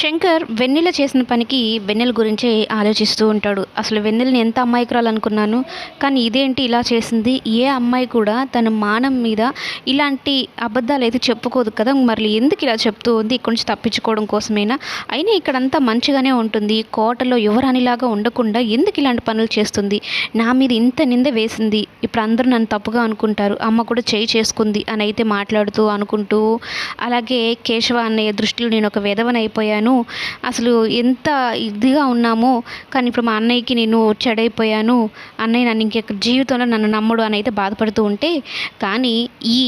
శంకర్ వెన్నెల చేసిన పనికి వెన్నెల గురించే ఆలోచిస్తూ ఉంటాడు. అసలు వెన్నెలని ఎంత అమ్మాయికురాలనుకున్నాను కానీ ఇదేంటి ఇలా చేసింది? ఏ అమ్మాయి కూడా తన మానం మీద ఇలాంటి అబద్ధాలు అయితే చెప్పుకోదు కదా? మరి ఎందుకు ఇలా చెప్తూ ఉంది? ఇక్కడి నుంచి తప్పించుకోవడం కోసమైనా? అయినా ఇక్కడంతా మంచిగానే ఉంటుంది. కోటలో యువరాణిలాగా ఉండకుండా ఎందుకు ఇలాంటి పనులు చేస్తుంది? నా మీద ఇంత నింద వేసింది. ఇప్పుడు అందరూ నన్ను తప్పుగా అనుకుంటారు. అమ్మ కూడా చేయి చేసుకుంది అని అయితే మాట్లాడుతూ అనుకుంటూ అలాగే కేశవ అన్నయ్య దృష్టిలో నేను ఒక విధవనైపోయాను. అసలు ఎంత ఇదిగా ఉన్నామో కానీ ఇప్పుడు మా అన్నయ్యకి నేను చెడైపోయాను. అన్నయ్య నన్ను ఇంకెక్క జీవితంలో నన్ను నమ్మడు అని అయితే బాధపడుతూ ఉంటే కానీ ఈ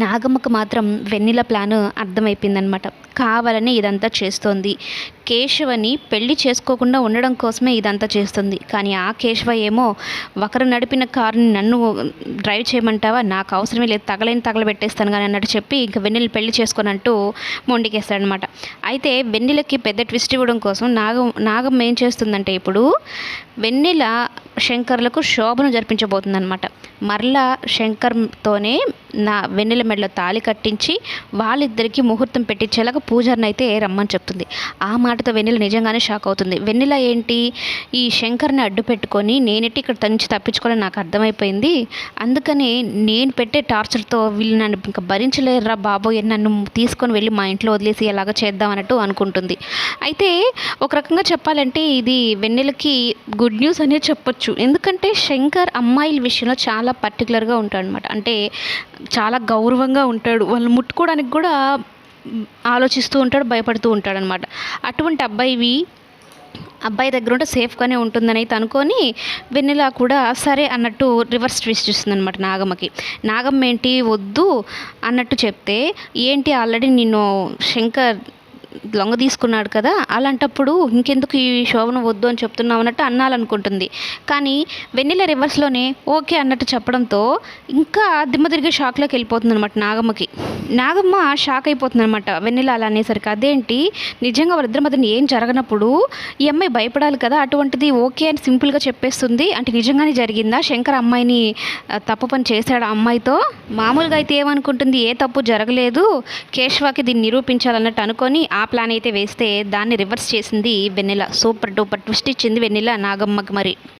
నాగమ్మకు మాత్రం వెన్నెల ప్లాన్ అర్థమైపోయిందనమాట కావాలని ఇదంతా చేస్తోంది. కేశవని పెళ్ళి చేసుకోకుండా ఉండడం కోసమే ఇదంతా చేస్తుంది. కానీ ఆ కేశవ ఏమో ఒకరు నడిపిన కారుని నన్ను డ్రైవ్ చేయమంటావా? నాకు అవసరమే లేదు. తగలేని తగలబెట్టేస్తాను కానీ అన్నట్టు చెప్పి ఇంకా వెన్నెల పెళ్ళి చేసుకున్నట్టు మొండికేస్తాడనమాట. అయితే వెన్నెలకి పెద్ద ట్విస్ట్ ఇవ్వడం కోసం నాగం నాగం ఏం చేస్తుందంటే ఇప్పుడు వెన్నెల శంకర్లకు శోభను జరిపించబోతుందన్నమాట మరలా శంకర్తోనే నా వెన్నెల మెడలో తాళి కట్టించి వాళ్ళిద్దరికీ ముహూర్తం పెట్టించేలాగా పూజారిని అయితే రమ్మని చెప్తుంది. ఆ మాటతో వెన్నెల నిజంగానే షాక్ అవుతుంది. వెన్నెల ఏంటి? ఈ శంకర్ని అడ్డు పెట్టుకొని నేనెట్టి ఇక్కడ నుంచి తప్పించుకోవాలని నాకు అర్థమైపోయింది. అందుకనే నేను పెట్టే టార్చర్తో వీళ్ళు నన్ను ఇంకా భరించలేరురా బాబోయ్ నన్ను తీసుకొని వెళ్ళి మా ఇంట్లో వదిలేసి ఎలాగ చేద్దాం అన్నట్టు అనుకుంటుంది. అయితే ఒక రకంగా చెప్పాలంటే ఇది వెన్నెలకి గుడ్ న్యూస్ అనేది చెప్పొచ్చు. ఎందుకంటే శంకర్ అమ్మాయిల విషయంలో చాలా పర్టికులర్గా ఉంటాడు అనమాట అంటే చాలా గౌరవంగా ఉంటాడు. వాళ్ళు ముట్టుకోవడానికి కూడా ఆలోచిస్తూ ఉంటాడు భయపడుతూ ఉంటాడు అనమాట అటువంటి అబ్బాయివి అబ్బాయి దగ్గర ఉంటే సేఫ్గానే ఉంటుందని అయితే అనుకొని వెన్నెల కూడా సరే అన్నట్టు రివర్స్ ట్విస్ట్ ఇస్తుంది అనమాట నాగమ్మకి. నాగమ్మ ఏంటి వద్దు అన్నట్టు చెప్తే ఏంటి ఆల్రెడీ నిన్ను శంకర్ లొంగ తీసుకున్నాడు కదా అలాంటప్పుడు ఇంకెందుకు ఈ శోభను వద్దు అని చెప్తున్నావు అన్నట్టు అన్నాలనుకుంటుంది. కానీ వెన్నెల రివర్స్లోనే ఓకే అన్నట్టు చెప్పడంతో ఇంకా దిమ్మ తిరిగి షాక్లోకి వెళ్ళిపోతుంది అనమాట నాగమ్మకి. నాగమ్మ షాక్ అయిపోతుంది అనమాట వెన్నెల అలా అనేసరికి. అదేంటి? నిజంగా వాళ్ళిద్దరి మధ్యన ఏం జరగనప్పుడు ఈ అమ్మాయి భయపడాలి కదా అటువంటిది ఓకే అని సింపుల్గా చెప్పేస్తుంది. అంటే నిజంగానే జరిగిందా? శంకర్ అమ్మాయిని తప్పు పని చేశాడు ఆ అమ్మాయితో? మామూలుగా అయితే ఏమనుకుంటుంది? ఏ తప్పు జరగలేదు. కేశవాకి దీన్ని నిరూపించాలన్నట్టు అనుకొని ఆ ప్లాన్ అయితే వేస్తే దాన్ని రివర్స్ చేసింది వెన్నెల. సూపర్ డూపర్ ట్విస్ట్ ఇచ్చింది వెన్నెల నాగమ్మకి మరి.